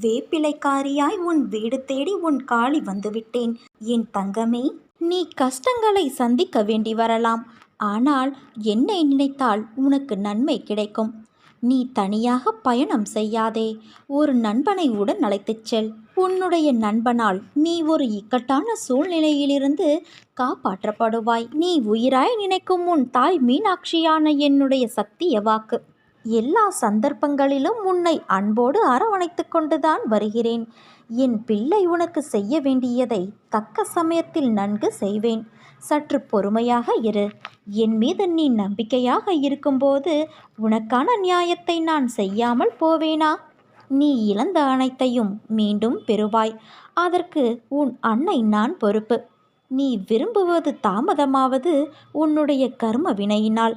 வேப்பிலைக்காரியாய் உன் வீடு தேடி உன் காளி வந்துவிட்டேன். என் தங்கமே நீ கஷ்டங்களை சந்திக்க வேண்டி வரலாம். ஆனால் என்னை நினைத்தால் உனக்கு நன்மை கிடைக்கும். நீ தனியாக பயணம் செய்யாதே. ஒரு நண்பனை உடன் அழைத்துச் செல். உன்னுடைய நண்பனால் நீ ஒரு இக்கட்டான சூழ்நிலையிலிருந்து காப்பாற்றப்படுவாய். நீ உயிராய் நினைக்கும் உன் தாய் மீனாட்சியான என்னுடைய சத்திய வாக்கு. எல்லா சந்தர்ப்பங்களிலும் உன்னை அன்போடு அரவணைத்து கொண்டுதான் வருகிறேன். என் பிள்ளை உனக்கு செய்ய வேண்டியதை தக்க சமயத்தில் நன்கு செய்வேன். சற்று பொறுமையாக இரு. என் மீது நீ நம்பிக்கையாக இருக்கும்போது உனக்கான நியாயத்தை நான் செய்யாமல் போவேனா? நீ இழந்த அனைத்தையும் மீண்டும் பெறுவாய். அதற்கு உன் அன்னை நான் பொறுப்பு. நீ விரும்புவது தாமதமாவது உன்னுடைய கர்ம வினையினால்.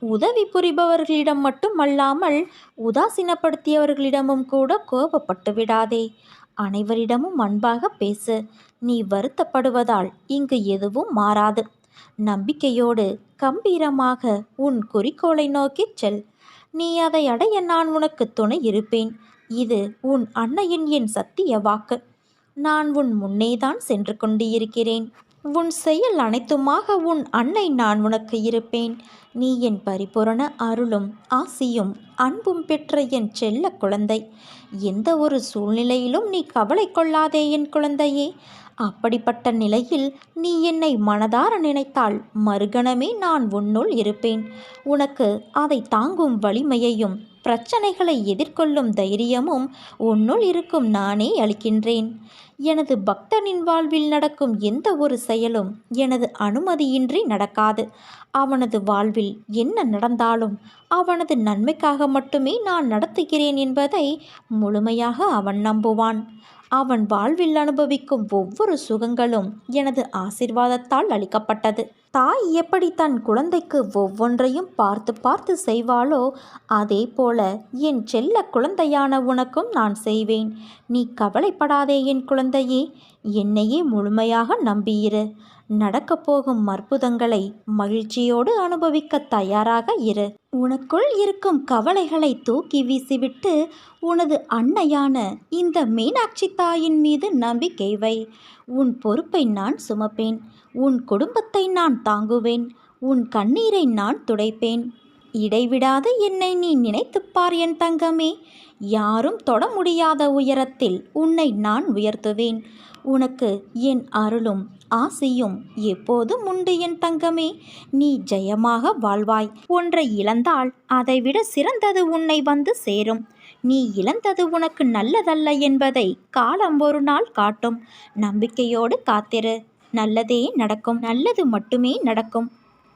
உதவி புரிபவர்களிடம் மட்டுமல்லாமல் உதாசீனப்படுத்தியவர்களிடமும் கூட கோபப்பட்டு விடாதே. அனைவரிடமும் அன்பாக பேசு. நீ வருத்தப்படுவதால் இங்கு எதுவும் மாறாது. நம்பிக்கையோடு கம்பீரமாக உன் குறிக்கோளை நோக்கிச் செல். நீ அதை அடைய நான் உனக்கு துணை இருப்பேன். இது உன் அன்னையின் என் சத்திய வாக்கு. நான் உன் முன்னேதான் சென்று கொண்டு இருக்கிறேன் உன் செயல் அனைத்துமாக உன் அன்னை நான் உனக்கு இருப்பேன். நீ என் பரிபூரண அருளும் ஆசியும் அன்பும் பெற்ற என் செல்ல குழந்தை. எந்த ஒரு சூழ்நிலையிலும் நீ கவலை கொள்ளாதே என் குழந்தையே. அப்படிப்பட்ட நிலையில் நீ என்னை மனதார நினைத்தால் மறுகணமே நான் உன்னுள் இருப்பேன். உனக்கு அதை தாங்கும் வலிமையையும் பிரச்சனைகளை எதிர்கொள்ளும் தைரியமும் உன்னுள் இருக்கும் நானே அளிக்கின்றேன். எனது பக்தனின் வாழ்வில் நடக்கும் எந்த ஒரு செயலும் எனது அனுமதியின்றி நடக்காது. அவனது வாழ்வில் என்ன நடந்தாலும் அவனது நன்மைக்காக மட்டுமே நான் நடத்துகிறேன் என்பதை முழுமையாக அவன் நம்புவான். அவன் வாழ்வில் அனுபவிக்கும் ஒவ்வொரு சுகங்களும் எனது ஆசிர்வாதத்தால் அளிக்கப்பட்டது. தாய் எப்படி தன் குழந்தைக்கு ஒவ்வொன்றையும் பார்த்து பார்த்து செய்வாளோ அதே போல என் செல்ல குழந்தையான உனக்கும் நான் செய்வேன். நீ கவலைப்படாதே என் குழந்தையே என்னையே முழுமையாக நம்பியிரு. நடக்கப் போகும் அற்புதங்களை மகிழ்ச்சியோடு அனுபவிக்க தயாராக இரு. உனக்குள் இருக்கும் கவலைகளை தூக்கி வீசிவிட்டு உனது அன்னையான இந்த மீனாட்சி தாயின் மீது நம்பிக்கை வை. உன் பொறுப்பை நான் சுமப்பேன். உன் குடும்பத்தை நான் தாங்குவேன் உன் கண்ணீரை நான் துடைப்பேன். இடைவிடாது என்னை நீ நினைத்துப் பார் என் தங்கமே யாரும் தொட முடியாத உயரத்தில் உன்னை நான் உயர்த்துவேன். உனக்கு என் அருளும் ஆசையும் எப்போதும் உண்டு என் தங்கமே நீ ஜெயமாக வாழ்வாய். ஒன்றை இழந்தால் அதைவிட சிறந்தது உன்னை வந்து சேரும். நீ இழந்தது உனக்கு நல்லதல்ல என்பதை காலம் ஒரு நாள் காட்டும். நம்பிக்கையோடு காத்திரு. நல்லதே நடக்கும். நல்லது மட்டுமே நடக்கும்.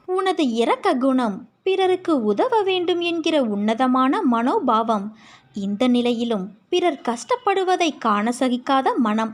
உனது இரக்க குணம் பிறருக்கு உதவ வேண்டும் என்கிற உன்னதமான மனோபாவம் இந்த நிலையிலும் பிறர் கஷ்டப்படுவதை காண சகிக்காத மனம்.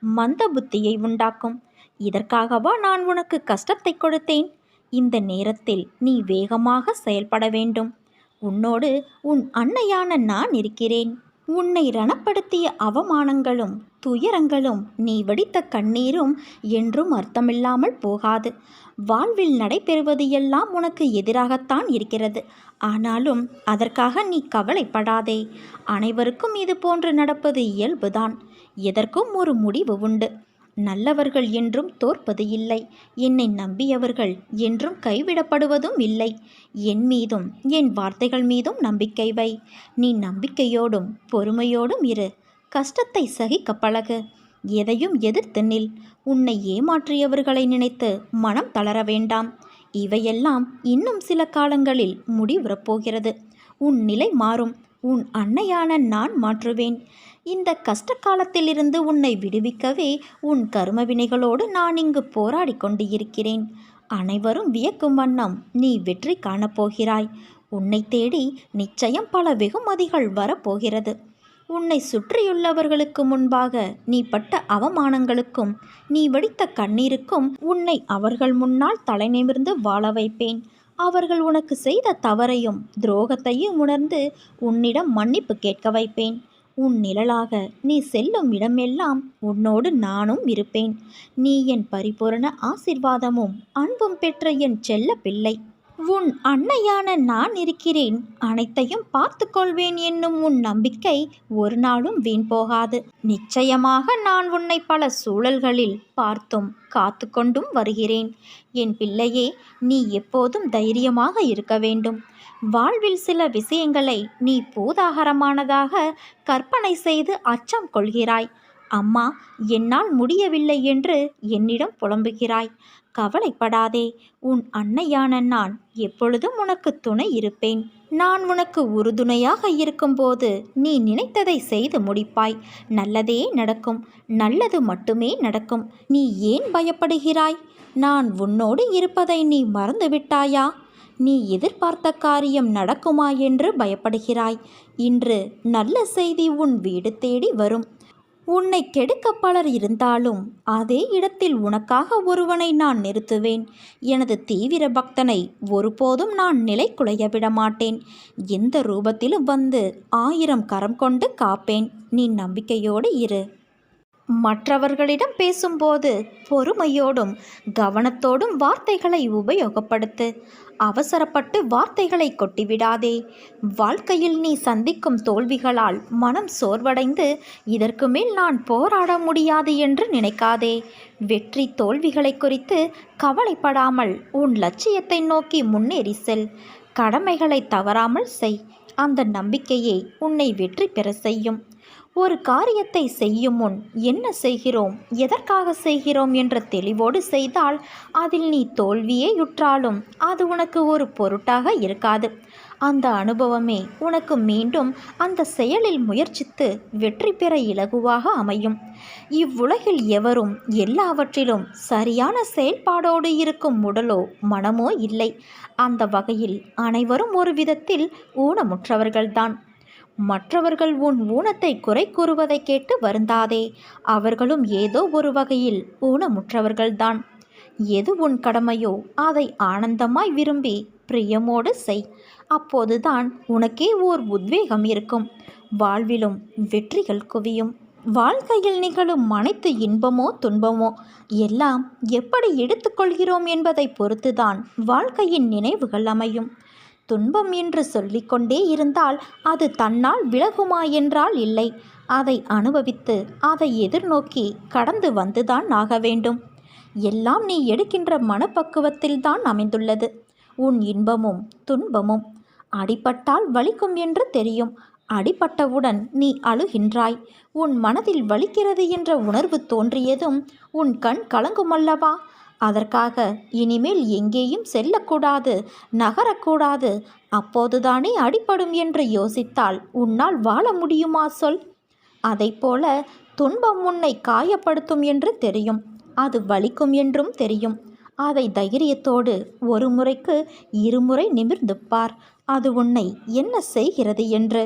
மந்த புத்தியை உண்டாக்கும். இதற்காகவா நான் உனக்கு கஷ்டத்தை கொடுத்தேன்? இந்த நேரத்தில் நீ வேகமாக செயல்பட வேண்டும். உன்னோடு உன் அன்னையான நான் இருக்கிறேன். உன்னை ரணப்படுத்திய அவமானங்களும் துயரங்களும் நீ வடித்த கண்ணீரும் என்றும் அர்த்தமில்லாமல் போகாது. வாழ்வில் நடைபெறுவது எல்லாம் உனக்கு எதிராகத்தான் இருக்கிறது. ஆனாலும் அதற்காக நீ கவலைப்படாதே. அனைவருக்கும் இது போன்று நடப்பது இயல்புதான். எதற்கும் ஒரு முடிவு உண்டு. நல்லவர்கள் என்றும் தோற்பது இல்லை. என்னை நம்பியவர்கள் என்றும் கைவிடப்படுவதும் இல்லை. என் மீதும் என் வார்த்தைகள் மீதும் நம்பிக்கை வை. நீ நம்பிக்கையோடும் பொறுமையோடும் இரு. கஷ்டத்தை சகிக்க பழகு. எதையும் எதிர்த்து நில். உன்னை ஏமாற்றியவர்களை நினைத்து மனம் தளர வேண்டாம். இவையெல்லாம் இன்னும் சில காலங்களில் முடிவுறப் போகிறது. உன் நிலை மாறும். உன் அன்னையான நான் மாற்றுவேன். இந்த கஷ்ட காலத்திலிருந்து உன்னை விடுவிக்கவே உன் கரும வினைகளோடு நான் இங்கு போராடி கொண்டு இருக்கிறேன் அனைவரும் வியக்கும் வண்ணம் நீ வெற்றி காணப்போகிறாய் உன்னை தேடி நிச்சயம் பல வெகுமதிகள் வரப்போகிறது. உன்னை சுற்றியுள்ளவர்களுக்கு முன்பாக நீ பட்ட அவமானங்களுக்கும் நீ வடித்த கண்ணீருக்கும் உன்னை அவர்கள் முன்னால் தலை நிமிர்ந்து வாழ வைப்பேன். அவர்கள் உனக்கு செய்த தவறையும் துரோகத்தையும் உணர்ந்து உன்னிடம் மன்னிப்பு கேட்க வைப்பேன். உன் நிழலாக நீ செல்லும் இடமெல்லாம் உன்னோடு நானும் இருப்பேன். நீ என் பரிபூரண ஆசிர்வாதமும் அன்பும் பெற்ற என் செல்ல பிள்ளை. உன் அன்னையான நான் இருக்கிறேன். அனைத்தையும் பார்த்து கொள்வேன் என்னும் உன் நம்பிக்கை ஒரு நாளும் வீண் போகாது. நிச்சயமாக நான் உன்னை பல சூழல்களில் பார்த்தும் காத்து கொண்டும் வருகிறேன். என் பிள்ளையே நீ எப்போதும் தைரியமாக இருக்க வேண்டும். வாழ்வில் சில விஷயங்களை நீ பூதாகரமானதாக கற்பனை செய்து அச்சம் கொள்கிறாய். அம்மா என்னால் முடியவில்லை என்று என்னிடம் புலம்புகிறாய். கவலைப்படாதே உன் அன்னையான நான் எப்பொழுதும் உனக்கு துணை இருப்பேன். நான் உனக்கு உறுதுணையாக இருக்கும்போது நீ நினைத்ததை செய்து முடிப்பாய். நல்லதே நடக்கும் நல்லது மட்டுமே நடக்கும். நீ ஏன் பயப்படுகிறாய்? நான் உன்னோடு இருப்பதை நீ மறந்துவிட்டாயா? நீ எதிர்பார்த்த காரியம் நடக்குமா என்று பயப்படுகிறாய். இன்று நல்ல செய்தி உன் வீடு தேடி வரும். உன்னை கெடுக்க பலர் இருந்தாலும் அதே இடத்தில் உனக்காக ஒருவனை நான் நிறுத்துவேன். எனது தீவிர பக்தனை ஒருபோதும் நான் நிலை குலையவிட மாட்டேன் எந்த ரூபத்திலும் வந்து ஆயிரம் கரம் கொண்டு காப்பேன். நீ நம்பிக்கையோடு இரு. மற்றவர்களிடம் பேசும்போது பொறுமையோடும் கவனத்தோடும் வார்த்தைகளை உபயோகப்படுத்து. அவசரப்பட்டு வார்த்தைகளை கொட்டிவிடாதே. வாழ்க்கையில் நீ சந்திக்கும் தோல்விகளால் மனம் சோர்வடைந்து இதற்கு மேல் நான் போராட முடியாது என்று நினைக்காதே. வெற்றி தோல்விகளை குறித்து கவலைப்படாமல் உன் லட்சியத்தை நோக்கி முன்னேறி செல். கடமைகளை தவறாமல் செய். அந்த நம்பிக்கையே உன்னை வெற்றி பெற செய்யும். ஒரு காரியத்தை செய்யும் முன் என்ன செய்கிறோம்? எதற்காக செய்கிறோம் என்ற தெளிவோடு செய்தால் அதில் நீ தோல்வியே யுற்றாலும் அது உனக்கு ஒரு பொருட்டாக இருக்காது. அந்த அனுபவமே உனக்கு மீண்டும் அந்த செயலில் முயற்சித்து வெற்றி பெற இலகுவாக அமையும். இவ்வுலகில் எவரும் எல்லாவற்றிலும் சரியான செயல்பாடோடு இருக்கும் உடலோ மனமோ இல்லை. அந்த வகையில் அனைவரும் ஒரு விதத்தில் ஊனமுற்றவர்கள்தான். மற்றவர்கள் உன் ஊனத்தை குறை கூறுவதை கேட்டு வருந்தாதே. அவர்களும் ஏதோ ஒரு வகையில் ஊனமுற்றவர்கள்தான். எது உன் கடமையோ அதை ஆனந்தமாய் விரும்பி பிரியமோடு செய். அப்போதுதான் உனக்கே ஓர் உத்வேகம் இருக்கும். வாழ்விலும் வெற்றிகள் குவியும். வாழ்க்கையில் நிகழும் அனைத்து இன்பமோ துன்பமோ எல்லாம் எப்படி எடுத்துக்கொள்கிறோம் என்பதை பொறுத்துதான் வாழ்க்கையின் நினைவுகள் அமையும். துன்பம் என்று சொல்லிக்கொண்டே இருந்தால் அது தன்னால் விலகுமா என்றால் இல்லை. அதை அனுபவித்து அதை எதிர்நோக்கி கடந்து வந்துதான் ஆக வேண்டும். எல்லாம் நீ எடுக்கின்ற மனப்பக்குவத்தில்தான் அமைந்துள்ளது. உன் இன்பமும் துன்பமும் அடிபட்டால் வலிக்கும் என்று தெரியும். அடிபட்டவுடன் நீ அழுகின்றாய். உன் மனதில் வலிக்கிறது என்ற உணர்வு தோன்றியதும் உன் கண் கலங்குமல்லவா? அதற்காக இனிமேல் எங்கேயும் செல்லக்கூடாது நகரக்கூடாது. அப்போதுதானே அடிபடும் என்று யோசித்தால் உன்னால் வாழ முடியுமா சொல். அதைப்போல துன்பம் உன்னை காயப்படுத்தும் என்று தெரியும். அது வலிக்கும் என்றும் தெரியும். அதை தைரியத்தோடு ஒரு முறைக்கு இருமுறை நிமிர்ந்து பார் அது உன்னை என்ன செய்கிறது என்று.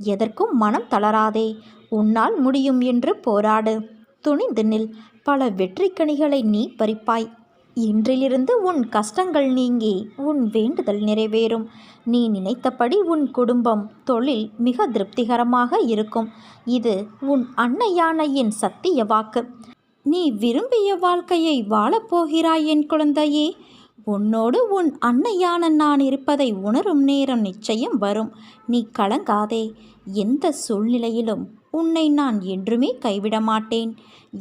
எதற்கும் மனம் தளராதே. உன்னால் முடியும் என்று போராடு. துணிந்து நில். பல வெற்றிக்கனிகளை நீ பறிப்பாய். இன்றிலிருந்து உன் கஷ்டங்கள் நீங்கி உன் வேண்டுதல் நிறைவேறும். நீ நினைத்தபடி உன் குடும்பம் தொழில் மிக திருப்திகரமாக இருக்கும். இது உன் அன்னையானையின் சத்திய வாக்கு. நீ விரும்பிய வாழ்க்கையை வாழப்போகிறாய் என் குழந்தையே. உன்னோடு உன் அன்னையான நான் இருப்பதை உணரும் நேரம் நிச்சயம் வரும். நீ கலங்காதே. எந்த சூழ்நிலையிலும் உன்னை நான் என்றுமே கைவிட மாட்டேன்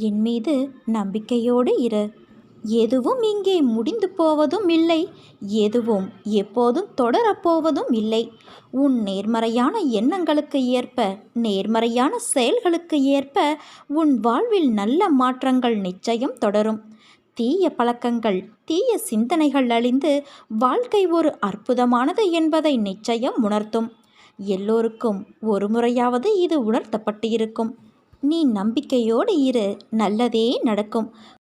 என் மீது நம்பிக்கையோடு இரு. எதுவும் இங்கே முடிந்து போவதும் இல்லை. எதுவும் எப்போதும் தொடரப்போவதும் இல்லை. உன் நேர்மறையான எண்ணங்களுக்கு ஏற்ப நேர்மறையான செயல்களுக்கு ஏற்ப உன் வாழ்வில் நல்ல மாற்றங்கள் நிச்சயம் தொடரும். தீய பழக்கங்கள் தீய சிந்தனைகள் அழிந்து வாழ்க்கை ஒரு அற்புதமானது என்பதை நிச்சயம் உணர்த்தும். எல்லோருக்கும் ஒரு முறையாவது இது உணர்த்தப்பட்டு இருக்கும் நீ நம்பிக்கையோடு இரு நல்லதே நடக்கும்.